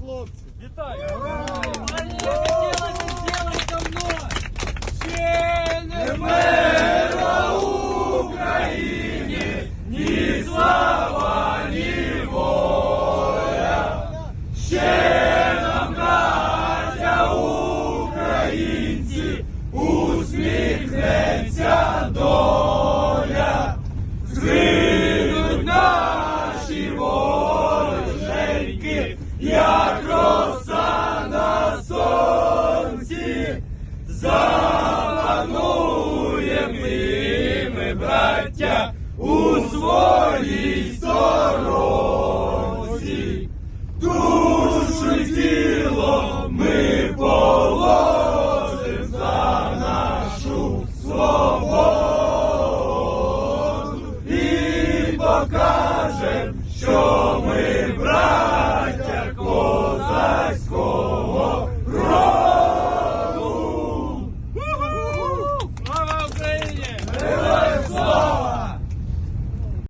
хлопці! Вітаю! запануєм і ми, браття, у своїй сорозі. Душу й тіло ми положим за нашу свободу і покажем, що ми браття.